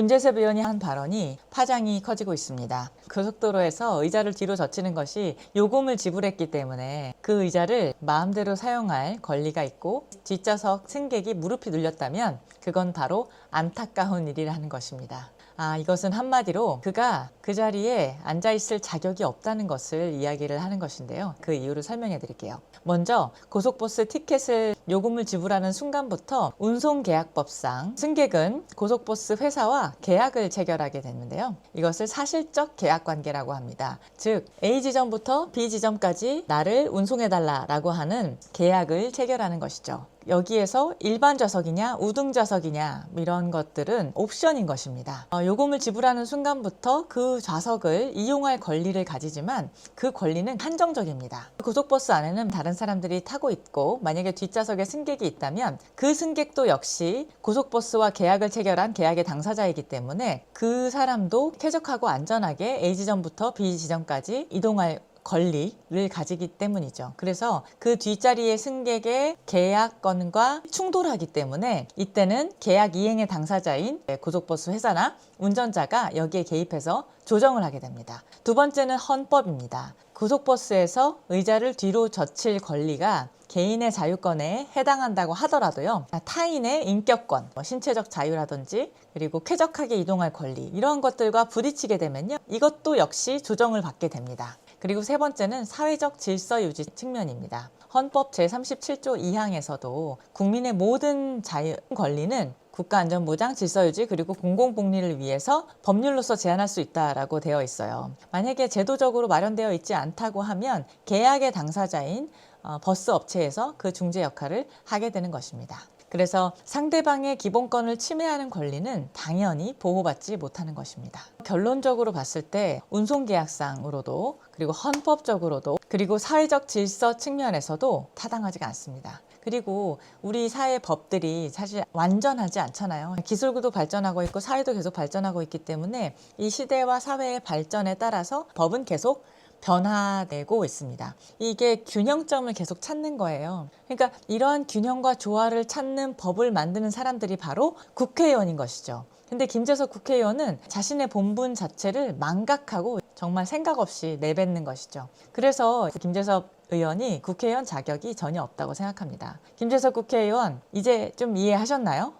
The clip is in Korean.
김재섭 의원이 한 발언이 파장이 커지고 있습니다. 고속도로에서 의자를 뒤로 젖히는 것이 요금을 지불했기 때문에 그 의자를 마음대로 사용할 권리가 있고 뒷좌석 승객이 무릎이 눌렸다면 그건 바로 안타까운 일이라는 것입니다. 아, 이것은 한마디로 그가 그 자리에 앉아 있을 자격이 없다는 것을 이야기를 하는 것인데요. 그 이유를 설명해 드릴게요. 먼저 고속버스 티켓을 요금을 지불하는 순간부터 운송계약법상 승객은 고속버스 회사와 계약을 체결하게 되는데요. 이것을 사실적 계약 관계라고 합니다. 즉 A 지점부터 B 지점까지 나를 운송해 달라라고 하는 계약을 체결하는 것이죠. 여기에서 일반 좌석이냐 우등 좌석이냐 이런 것들은 옵션인 것입니다. 어, 요금을 지불하는 순간부터 그 좌석을 이용할 권리를 가지지만 그 권리는 한정적입니다. 고속버스 안에는 다른 사람들이 타고 있고 만약에 뒷좌석에 승객이 있다면 그 승객도 역시 고속버스와 계약을 체결한 계약의 당사자이기 때문에 그 사람도 쾌적하고 안전하게 A 지점부터 B 지점까지 이동할 권리를 가지기 때문이죠. 그래서 그 뒷자리의 승객의 계약권과 충돌하기 때문에 이때는 계약 이행의 당사자인 고속버스 회사나 운전자가 여기에 개입해서 조정을 하게 됩니다. 두 번째는 헌법입니다. 고속버스에서 의자를 뒤로 젖힐 권리가 개인의 자유권에 해당한다고 하더라도요, 타인의 인격권, 뭐 신체적 자유라든지 그리고 쾌적하게 이동할 권리 이런 것들과 부딪히게 되면요, 이것도 역시 조정을 받게 됩니다. 그리고 세 번째는 사회적 질서 유지 측면입니다. 헌법 제37조 2항에서도 국민의 모든 자유 권리는 국가안전보장, 질서유지 그리고 공공복리를 위해서 법률로서 제한할 수 있다라고 되어 있어요. 만약에 제도적으로 마련되어 있지 않다고 하면 계약의 당사자인 어, 버스 업체에서 그 중재 역할을 하게 되는 것입니다. 그래서 상대방의 기본권을 침해하는 권리는 당연히 보호받지 못하는 것입니다. 결론적으로 봤을 때 운송계약상으로도 그리고 헌법적으로도 그리고 사회적 질서 측면에서도 타당하지가 않습니다. 그리고 우리 사회 법들이 사실 완전하지 않잖아요. 기술도 발전하고 있고 사회도 계속 발전하고 있기 때문에 이 시대와 사회의 발전에 따라서 법은 계속 변화되고 있습니다. 이게 균형점을 계속 찾는 거예요. 그러니까 이러한 균형과 조화를 찾는 법을 만드는 사람들이 바로 국회의원인 것이죠. 근데 김재석 국회의원은 자신의 본분 자체를 망각하고 정말 생각 없이 내뱉는 것이죠. 그래서 김재석 의원이 국회의원 자격이 전혀 없다고 생각합니다. 김재석 국회의원 이제 좀 이해하셨나요?